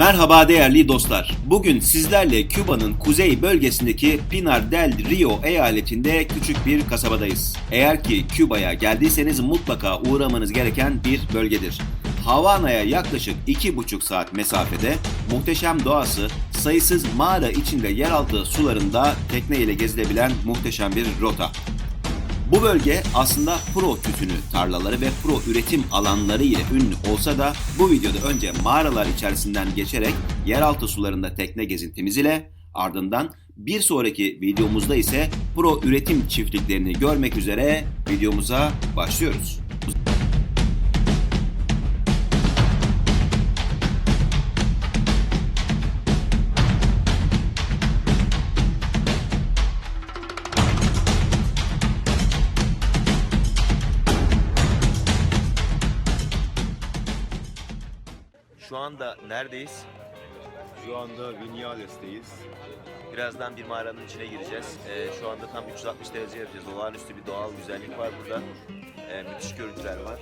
Merhaba değerli dostlar. Bugün sizlerle Küba'nın kuzey bölgesindeki Pinar del Rio eyaletinde küçük bir kasabadayız. Eğer ki Küba'ya geldiyseniz mutlaka uğramanız gereken bir bölgedir. Havana'ya yaklaşık 2,5 saat mesafede muhteşem doğası, sayısız mağara içinde yeraltı sularında tekne ile gezilebilen muhteşem bir rota. Bu bölge aslında pro tütünü tarlaları ve pro üretim alanları ile ünlü olsa da bu videoda önce mağaralar içerisinden geçerek yeraltı sularında tekne gezintimiz ile ardından bir sonraki videomuzda ise pro üretim çiftliklerini görmek üzere videomuza başlıyoruz. Şu anda neredeyiz? Şu anda Vinyales'teyiz. Birazdan bir mağaranın içine gireceğiz. Ee, şu anda tam 360 derece yapacağız. Olağanüstü bir doğal güzellik var burada. Ee, müthiş görüntüler var.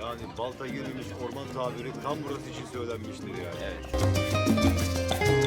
Yani balta girilmiş orman tabiri tam burası için söylenmiştir yani. Evet.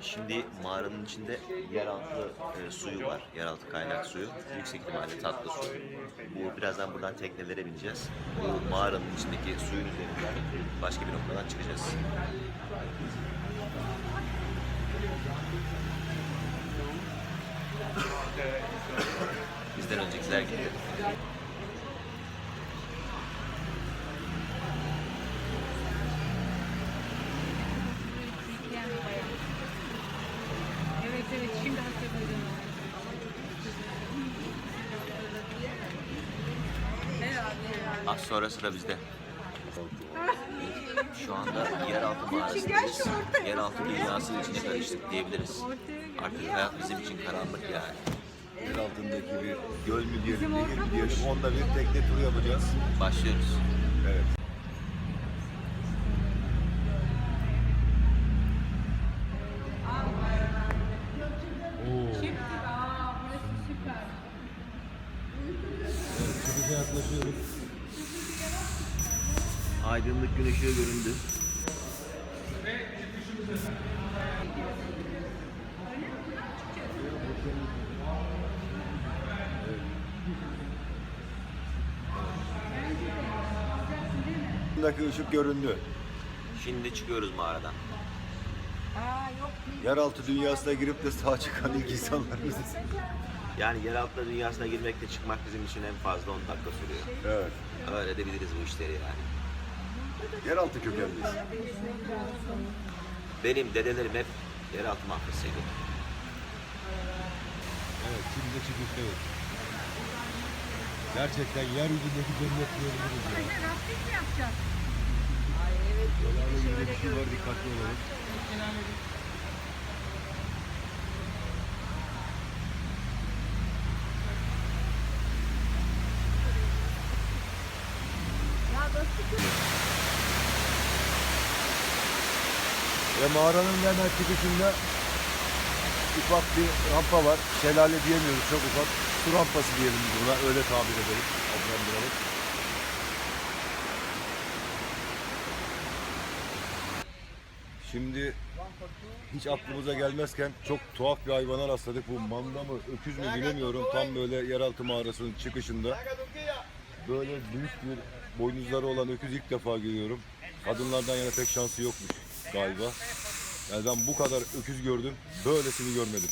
Şimdi mağaranın içinde yeraltı e, suyu var. Yeraltı kaynak suyu. Yüksek ihtimalle tatlı su. Bu birazdan buradan teknelere bineceğiz. Bu mağaranın içindeki suyun üzerinden başka bir noktadan çıkacağız. Bizden öncekiler gitti. Evet evet şimdi hatırladım. Az sonra sıra bizde. Şu anda yeraltı mağarasındayız. Yeraltı dünyasının içine karıştık diyebiliriz. Artık hayat bizim için karanlık yani. Yer altındaki bir göl mü diyelim, nehir mi diyelim. Onda bir tekne turu yapacağız. Başlıyoruz. Evet aydınlık gün göründü. Aydınlık ışık göründü. Şimdi çıkıyoruz mağaradan. Yeraltı dünyasına girip de sağ çıkan ilk insanlar biziz. Yani yeraltı dünyasına girmekle çıkmak bizim için en fazla 10 dakika sürüyor. Evet. Öyle de biliriz bu işleri yani. Yeraltı kökenliyiz. Benim dedelerim hep yeraltı mafyasıydı. Evet şimdi de çıkıştayız. Gerçekten yeryüzündeki cennet diyebiliriz ya. Yine rafting mi yapacağız? Dolarla ilgili bir şey var dikkatli olalım. Ve mağaranın hemen çıkışında ufak bir rampa var. Şelale diyemiyoruz çok ufak. Su rampası diyelim buna. Öyle tabir edelim. Adlandıralım. Şimdi hiç aklımıza gelmezken çok tuhaf bir hayvana rastladık. Bu manda mı, öküz mü bilemiyorum. Tam böyle yeraltı mağarasının çıkışında. Böyle büyük bir boynuzları olan öküz ilk defa görüyorum. Kadınlardan yana pek şansı yokmuş galiba. Yani ben bu kadar öküz gördüm, böylesini görmedim.